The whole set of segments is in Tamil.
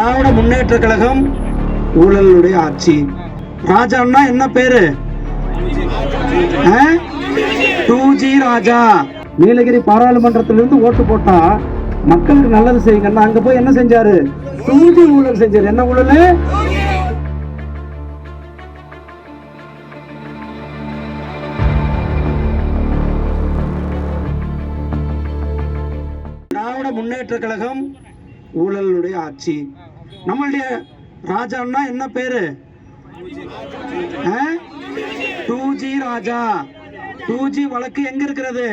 திராவிட முன்னேற்ற கழகம் ஊழலுடைய ஆட்சி. ராஜான்னா என்ன பேரு? Two G Raja. நீலகிரி பாராளுமன்றத்திலிருந்து ஓட்டு போட்டா மக்களுக்கு நல்லது செய்யுங்கன்னா அங்க போய் என்ன செஞ்சாரு? டூ ஜி ஊழல் செஞ்சாரு. என்ன ஊழல்? திராவிட முன்னேற்ற கழகம் ஊழலுடைய ஆட்சி. நம்மளுடைய ராஜான்னா என்ன பேரு? Two G Raja. Two G வழக்கு எங்க இருக்கிறது?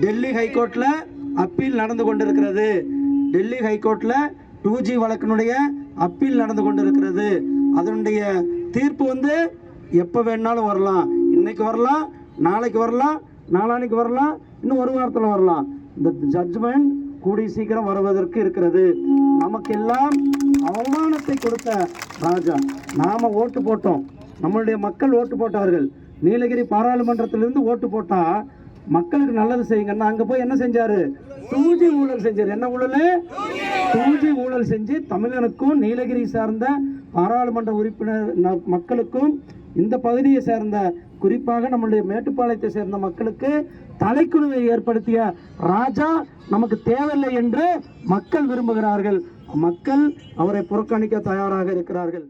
டெல்லி ஹைகோர்ட்ல அப்பீல் நடந்து கொண்டிருக்கிறது. டெல்லி ஹைகோர்ட்ல டூ ஜி வழக்கினுடைய அப்பீல் நடந்து கொண்டிருக்கிறது. அதனுடைய தீர்ப்பு வந்து எப்போ வேணாலும் வரலாம். இன்னைக்கு வரலாம் நாளைக்கு வரலாம் நாளானைக்கு வரலாம் இன்னும் ஒரு வாரத்தில் வரலாம். இந்த ஜட்ஜ்மெண்ட் கூடிய சீக்கிரம் வருவதற்கு இருக்கிறது. நமக்கெல்லாம் அவமானத்தை கொடுத்த ராஜா. நாம ஓட்டு போட்டோம். நம்மளுடைய மக்கள் ஓட்டு போட்டார்கள். நீலகிரி பாராளுமன்றத்திலிருந்து ஓட்டு போட்டா மக்களுக்கு நல்லது செய்யுங்கன்னா அங்க போய் என்ன செஞ்சாரு? டூஜி ஊழல் செஞ்சார். என்ன ஊழல்? டூஜி ஊழல் செஞ்சு தமிழனுக்கும் நீலகிரி சார்ந்த பாராளுமன்ற உறுப்பினர் மக்களுக்கும் இந்த பகுதியை சேர்ந்த குறிப்பாக நம்மளுடைய மேட்டுப்பாளையத்தை சேர்ந்த மக்களுக்கு தலைக்குழுவை ஏற்படுத்திய ராஜா நமக்கு தேவையில்லை என்று மக்கள் விரும்புகிறார்கள். மக்கள் அவரை புறக்கணிக்க தயாராக இருக்கிறார்கள்.